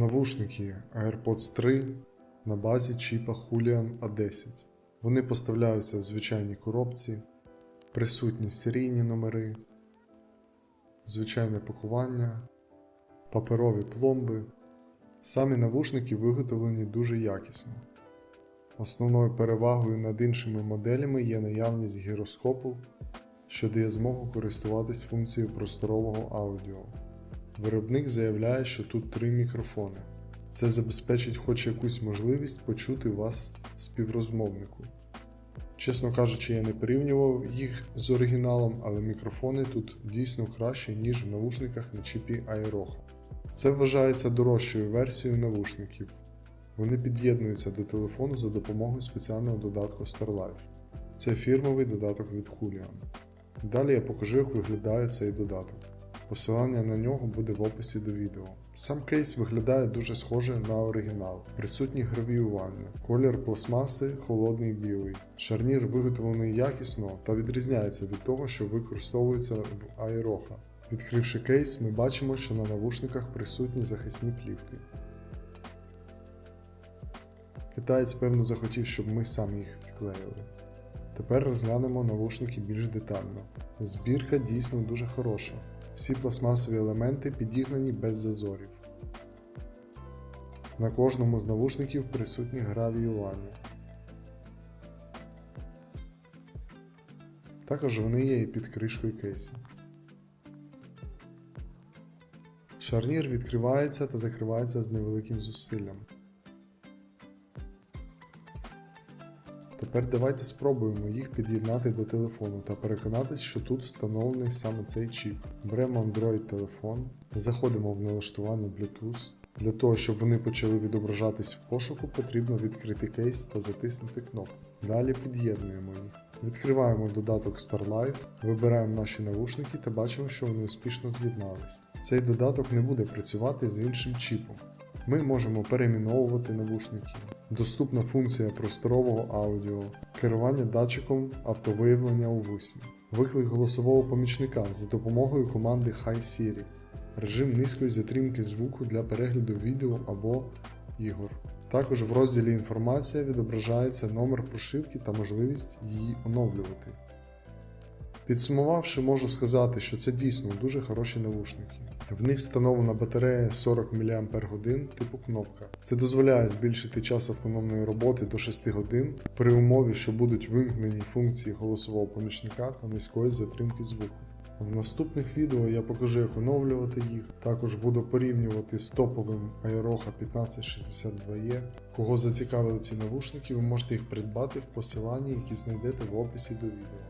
Навушники AirPods 3 на базі чіпа Julian A10. Вони поставляються в звичайній коробці, присутні серійні номери, звичайне пакування, паперові пломби. Самі навушники виготовлені дуже якісно. Основною перевагою над іншими моделями є наявність гіроскопу, що дає змогу користуватись функцією просторового аудіо. Виробник заявляє, що тут три мікрофони. Це забезпечить хоч якусь можливість почути вас співрозмовнику. Чесно кажучи, я не порівнював їх з оригіналом, але мікрофони тут дійсно кращі, ніж в навушниках на чіпі Aeroha. Це вважається дорожчою версією навушників. Вони під'єднуються до телефону за допомогою спеціального додатку StarLife. Це фірмовий додаток від Julian. Далі я покажу, як виглядає цей додаток. Посилання на нього буде в описі до відео. Сам кейс виглядає дуже схоже на оригінал. Присутні гравіювання, колір пластмаси холодний білий. Шарнір виготовлений якісно та відрізняється від того, що використовується в Aeroha. Відкривши кейс, ми бачимо, що на навушниках присутні захисні плівки. Китаєць певно захотів, щоб ми самі їх відклеїли. Тепер розглянемо навушники більш детально. Збірка дійсно дуже хороша. Всі пластмасові елементи підігнані без зазорів. На кожному з навушників присутні гравіювання. Також вони є і під кришкою кейсу. Шарнір відкривається та закривається з невеликим зусиллям. Тепер давайте спробуємо їх під'єднати до телефону та переконатись, що тут встановлений саме цей чіп. Беремо Android телефон, заходимо в налаштування Bluetooth. Для того, щоб вони почали відображатись в пошуку, потрібно відкрити кейс та затиснути кнопку. Далі під'єднуємо їх. Відкриваємо додаток StarLife, вибираємо наші навушники та бачимо, що вони успішно з'єднались. Цей додаток не буде працювати з іншим чіпом. Ми можемо перейменовувати навушники. Доступна функція просторового аудіо, керування датчиком автовиявлення у вусі, виклик голосового помічника за допомогою команди Hi Siri, режим низької затримки звуку для перегляду відео або ігор. Також в розділі Інформація відображається номер прошивки та можливість її оновлювати. Підсумувавши, можу сказати, що це дійсно дуже хороші навушники. В них встановлена батарея 40 мАч типу кнопка. Це дозволяє збільшити час автономної роботи до 6 годин при умові, що будуть вимкнені функції голосового помічника та низької затримки звуку. В наступних відео я покажу, як оновлювати їх. Також буду порівнювати з топовим Aeroha 1562E. Кого зацікавили ці навушники, ви можете їх придбати в посиланні, які знайдете в описі до відео.